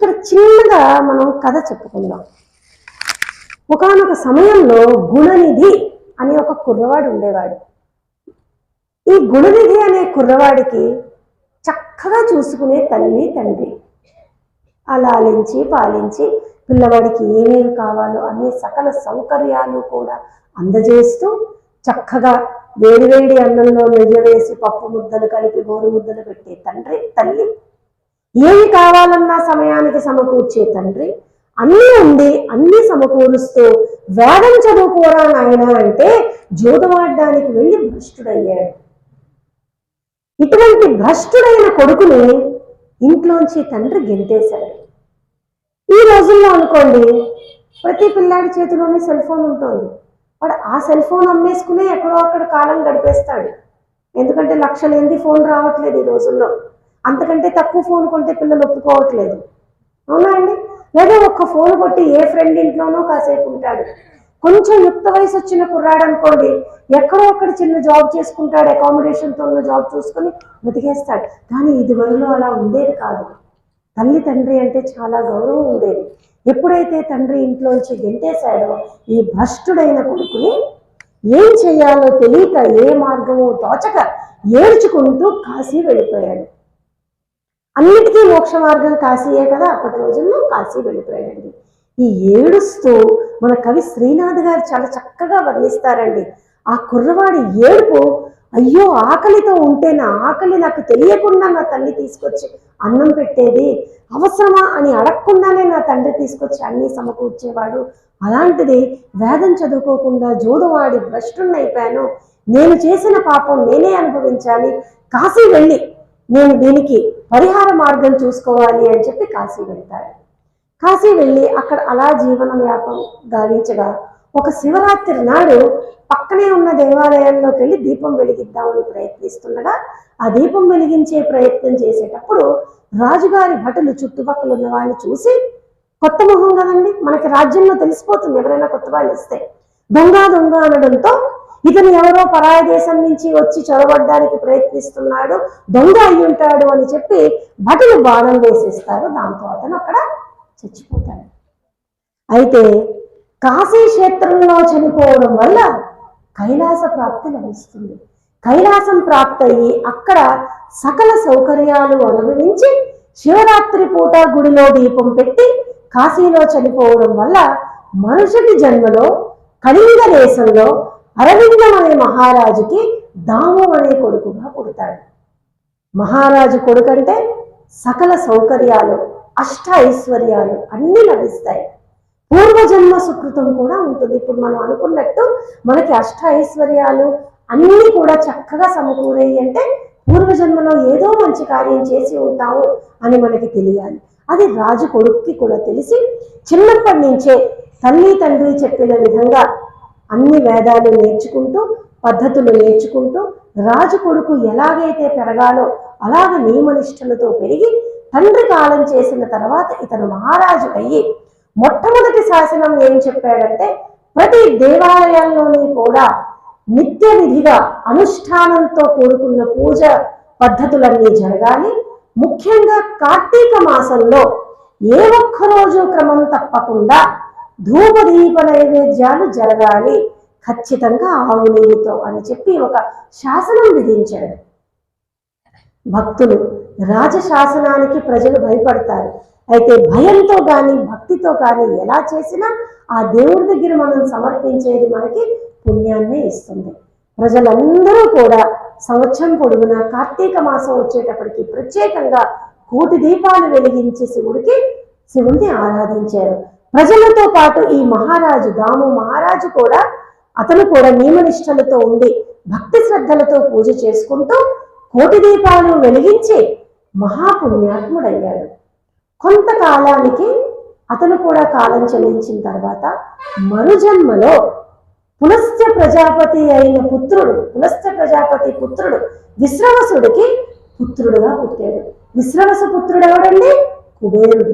ఇక్కడ చిన్నగా మనం కథ చెప్పుకుందాం. ఒకానొక సమయంలో గుణనిధి అనే ఒక కుర్రవాడు ఉండేవాడు. ఈ గుణనిధి అనే కుర్రవాడికి చక్కగా చూసుకునే తల్లి తండ్రి. అలాలించి పాలించి పిల్లవాడికి ఏమేమి కావాలో అన్ని సకల సౌకర్యాలు కూడా అందజేస్తూ చక్కగా వేడివేడి అన్నంలో నెయ్యి వేసి పప్పు ముద్దలు కలిపి గోరు ముద్దలు పెట్టే తండ్రి తల్లి. ఏమి కావాలన్నా సమయానికి సమకూర్చే తండ్రి అన్నీ ఉండి అన్నీ సమకూరుస్తూ వేదం చదువుకోరా నాయన అంటే జోదవాడడానికి వెళ్ళి భ్రష్టుడయ్యాడు. ఇటువంటి భ్రష్టుడైన కొడుకుని ఇంట్లోంచి తండ్రి గెంటేశాడు. ఈ రోజుల్లో అనుకోండి ప్రతి పిల్లాడి చేతిలోనే సెల్ ఫోన్ ఉంటుంది. వాడు ఆ సెల్ ఫోన్ అమ్మేసుకునే ఎక్కడో అక్కడ కాలం గడిపేస్తాడు. ఎందుకంటే లక్షలేంది ఫోన్ రావట్లేదు ఈ రోజుల్లో. అంతకంటే తక్కువ ఫోన్ కొంటే పిల్లలు ఒప్పుకోవట్లేదు. అవునా అండి? లేదా ఒక్క ఫోన్ కొట్టి ఏ ఫ్రెండ్ ఇంట్లోనో కాసేపు ఉంటాడు. కొంచెం యుక్త వయసు వచ్చిన కుర్రాడు అనుకోండి ఎక్కడో ఒక్కడ చిన్న జాబ్ చేసుకుంటాడు అకామిడేషన్తో ఉన్న జాబ్ చూసుకొని బతికేస్తాడు. కానీ ఇది వరలో అలా ఉండేది కాదు. తల్లి తండ్రి అంటే చాలా గౌరవం ఉండేది. ఎప్పుడైతే తండ్రి ఇంట్లోంచి గెంటేశాడో ఈ భ్రష్టుడైన కొడుకుని ఏం చేయాలో తెలియక ఏ మార్గము తోచక ఏడ్చుకుంటూ కాశీ వెళ్ళిపోయాడు. అన్నిటికీ మోక్ష మార్గం కాశీయే కదా అప్పటి రోజుల్లో కాశీ వెళ్ళిపోయాడండి. ఈ ఏడుస్తూ మన కవి శ్రీనాథ్ గారు చాలా చక్కగా వర్ణిస్తారండి. ఆ కుర్రవాడి ఏడుపు అయ్యో ఆకలితో ఉంటే నా ఆకలి నాకు తెలియకుండా నా తల్లి తీసుకొచ్చి అన్నం పెట్టేది అవసరమా అని అడగకుండానే నా తండ్రి తీసుకొచ్చి అన్నీ సమకూర్చేవాడు. అలాంటిది వేదం చదువుకోకుండా జోదువాడి భ్రష్టున్నైపోయాను నేను చేసిన పాపం నేనే అనుభవించాలి. కాశీ వెళ్ళి నేను దీనికి పరిహార మార్గం చూసుకోవాలి అని చెప్పి కాశీ వెళ్తాడు కాశీ వెళ్ళి అక్కడ అలా జీవన వ్యాపం గావించగా ఒక శివరాత్రి నాడు పక్కనే ఉన్న దేవాలయంలోకి వెళ్ళి దీపం వెలిగిద్దామని ప్రయత్నిస్తుండగా ఆ దీపం వెలిగించే ప్రయత్నం చేసేటప్పుడు రాజుగారి భటులు చుట్టుపక్కల ఉన్న వాళ్ళని చూసి కొత్త ముఖం కదండి మనకి రాజ్యంలో తెలిసిపోతుంది ఎవరైనా కొత్త వాళ్ళు ఇస్తే దొంగ దొంగ అనడంతో ఇతను ఎవరో పరాయ దేశం నుంచి వచ్చి చొరబడ్డానికి ప్రయత్నిస్తున్నాడు దొంగ అయి ఉంటాడు అని చెప్పి భటులు బాణం వేసేస్తారు. దాంతో అతను అక్కడ చచ్చిపోతాడు. అయితే కాశీ క్షేత్రంలో చనిపోవడం వల్ల కైలాస ప్రాప్తి లభిస్తుంది. కైలాసం ప్రాప్తయ్యి అక్కడ సకల సౌకర్యాలు అనుభవించి శివరాత్రి పూట గుడిలో దీపం పెట్టి కాశీలో చనిపోవడం వల్ల మనుషుడి జన్మలో కళింగ దేశంలో అరవిందం అనే మహారాజుకి దాము అనే కొడుకుగా పుడతాడు. మహారాజు కొడుకంటే సకల సౌకర్యాలు అష్ట ఐశ్వర్యాలు అన్నీ లభిస్తాయి. పూర్వజన్మ సుకృతం కూడా ఉంటుంది. ఇప్పుడు మనం అనుకున్నట్టు మనకి అష్ట ఐశ్వర్యాలు అన్నీ కూడా చక్కగా సమకూరాయి అంటే పూర్వజన్మలో ఏదో మంచి కార్యం చేసి ఉంటాము అని మనకి తెలియాలి. అది రాజు కొడుక్కి కూడా తెలిసి చిన్నప్పటి నుంచే తల్లి తండ్రి చెప్పిన విధంగా అన్ని వేదాలు నేర్చుకుంటూ పద్ధతులు నేర్చుకుంటూ రాజు కొడుకు ఎలాగైతే పెరగాలో అలాగ నియమనిష్టలతో పెరిగి తండ్రి కాలం చేసిన తర్వాత ఇతను మహారాజు అయ్యి మొట్టమొదటి శాసనం ఏం చెప్పాడంటే ప్రతి దేవాలయాల్లోని కూడా నిత్య విధిగా అనుష్ఠానంతో కూడుకున్న పూజ పద్ధతులన్నీ జరగాలి. ముఖ్యంగా కార్తీక మాసంలో ఏ ఒక్క రోజు క్రమం తప్పకుండా ధూపదీప నైవేద్యాలు జరగాలి. ఖచ్చితంగా ఆవు నెయ్యితో అని చెప్పి ఒక శాసనం విధించాడు. భక్తులు రాజశాసనానికి ప్రజలు భయపడతారు. అయితే భయంతో కానీ భక్తితో కానీ ఎలా చేసినా ఆ దేవుడి దగ్గర మనం సమర్పించేది మనకి పుణ్యాన్నే ఇస్తుంది. ప్రజలందరూ కూడా సంవత్సరం పొడుగునా కార్తీక మాసం వచ్చేటప్పటికి ప్రత్యేకంగా కోటి దీపాలు వెలిగించి శివుడికి శివుణ్ణి ఆరాధించారు. ప్రజలతో పాటు ఈ మహారాజు దాము మహారాజు కూడా అతను కూడా నియమనిష్టలతో ఉండి భక్తి శ్రద్ధలతో పూజ చేసుకుంటూ కోటి దీపాలను వెలిగించి మహాపుణ్యాత్ముడయ్యాడు. కొంతకాలానికి అతను కూడా కాలం చెల్లించిన తర్వాత మరుజన్మలో పులస్త్య ప్రజాపతి అయిన పుత్రుడు పులస్త్య ప్రజాపతి పుత్రుడు విశ్రవసుడికి పుత్రుడుగా పుట్టాడు. విశ్రవస పుత్రుడు ఎవడండి కుబేరుడు.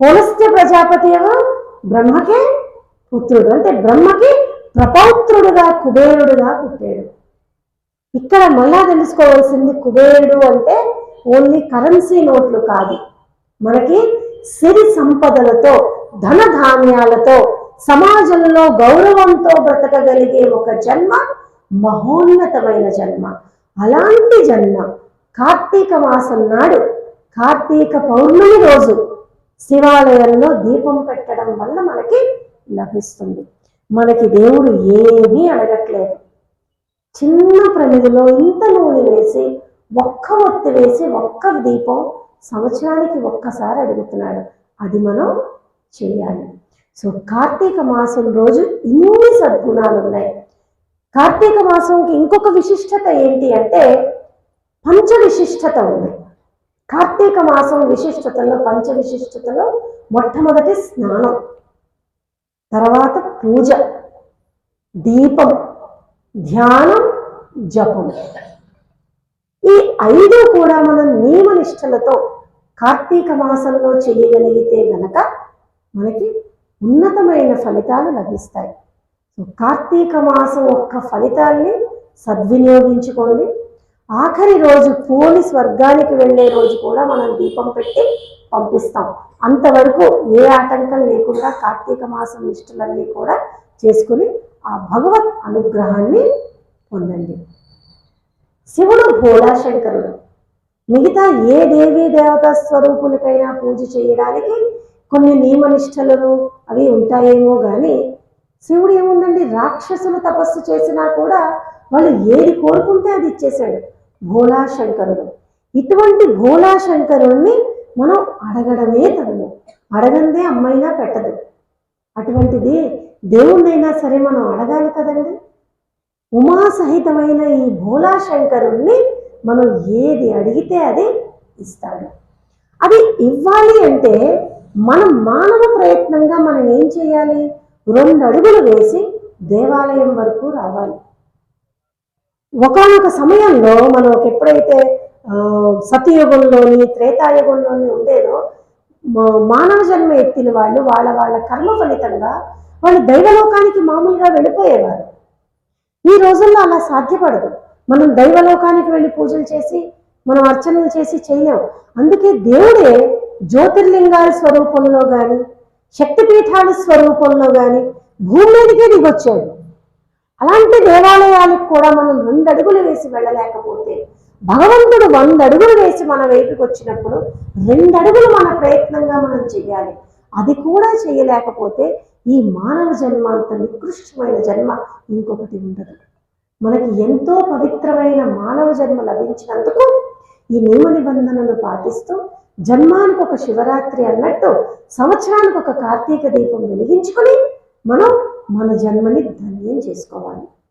పులస్త్య ప్రజాపతి ఎవరు బ్రహ్మకే పుత్రుడు. అంటే బ్రహ్మకి ప్రపౌత్రుడుగా కుబేరుడుగా పుట్టాడు. ఇక్కడ మళ్ళా తెలుసుకోవాల్సింది కుబేరుడు అంటే ఓన్లీ కరెన్సీ నోట్లు కాదు. మనకి సిరి సంపదలతో ధన ధాన్యాలతో సమాజంలో గౌరవంతో బ్రతకగలిగే ఒక జన్మ మహోన్నతమైన జన్మ. అలాంటి జన్మ కార్తీక మాసం నాడు కార్తీక పౌర్ణమి రోజు శివాలయంలో దీపం పెట్టడం వల్ల మనకి లభిస్తుంది. మనకి దేవుడు ఏమీ అడగట్లేదు. చిన్న ప్రమిదిలో ఇంత నూనె వేసి ఒక్క ఒత్తి వేసి ఒక్క దీపం సంవత్సరానికి ఒక్కసారి అడుగుతున్నాడు. అది మనం చేయాలి. సో కార్తీక మాసం రోజు ఇన్ని సద్గుణాలు ఉన్నాయి. కార్తీక మాసంకి ఇంకొక విశిష్టత ఏంటి అంటే పంచ విశిష్టత ఉంది. కార్తీక మాసం విశిష్టతలో పంచ విశిష్టతలో మొట్టమొదటి స్నానం. తర్వాత పూజ దీపం ధ్యానం జపం. ఈ ఐదు కూడా మనం నియమనిష్టలతో కార్తీక మాసంలో చేయగలిగితే గనక మనకి ఉన్నతమైన ఫలితాలు లభిస్తాయి. కార్తీక మాసం యొక్క ఫలితాల్ని సద్వినియోగించుకోండి. ఆఖరి రోజు పోలి స్వర్గానికి వెళ్ళే రోజు కూడా మనం దీపం పెట్టి పంపిస్తాం. అంతవరకు ఏ ఆటంకం లేకుండా కార్తీక మాసం నిష్ఠలన్నీ కూడా చేసుకుని ఆ భగవత్ అనుగ్రహాన్ని పొందండి. శివుడు భోళాశంకరుడు. మిగతా ఏ దేవీ దేవత స్వరూపులకైనా పూజ చేయడానికి కొన్ని నియమనిష్టలను అవి ఉంటాయేమో కానీ శివుడు ఏముందండి? రాక్షసులు తపస్సు చేసినా కూడా వాళ్ళు ఏది కోరుకుంటే అది ఇచ్చేశాడు. భోళాశంకరుడు ఇటువంటి భోళాశంకరుణ్ణి మనం అడగడమే తనము అడగందే అమ్మైనా పెట్టదు. అటువంటిది దేవుణ్ణైనా సరే మనం అడగాలి కదండి. ఉమా సహితమైన ఈ భోళాశంకరుణ్ణి మనం ఏది అడిగితే అది ఇస్తాడు. అది ఇవ్వాలి అంటే మనం మానవ ప్రయత్నంగా మనం ఏం చేయాలి? రెండు అడుగులు వేసి దేవాలయం వరకు రావాలి. ఒకనొక సమయంలో మనం ఎప్పుడైతే సతయుగంలోని త్రేతాయుగంలోని ఉండేదో మానవ జన్మ ఎత్తిన వాళ్ళు వాళ్ళ వాళ్ళ కర్మ ఫలితంగా వాళ్ళు దైవలోకానికి మామూలుగా వెళ్ళిపోయేవారు. ఈ రోజుల్లో అలా సాధ్యపడదు. మనం దైవలోకానికి వెళ్ళి పూజలు చేసి మనం అర్చనలు చేసి చేయలేం. అందుకే దేవుడే జ్యోతిర్లింగాల స్వరూపంలో కానీ శక్తిపీఠాల స్వరూపంలో కానీ భూమి మీదకే దిగొచ్చాడు. అలాంటి దేవాలయాలకు కూడా మనం రెండు అడుగులు వేసి వెళ్ళలేకపోతే భగవంతుడు వంద అడుగులు వేసి మన వైపుకి వచ్చినప్పుడు రెండు అడుగులు మన ప్రయత్నంగా మనం చేయాలి అది కూడా చేయలేకపోతే ఈ మానవ జన్మ అంత నికృష్టమైన జన్మ ఇంకొకటి ఉండదు. మనకి ఎంతో పవిత్రమైన మానవ జన్మ లభించినందుకు ఈ నియమ నిబంధనలు పాటిస్తూ జన్మానికి ఒక శివరాత్రి అన్నట్టు సంవత్సరానికి ఒక కార్తీక దీపం వెలిగించుకొని మనం మన జన్మని ధన్యం చేసుకోవాలి.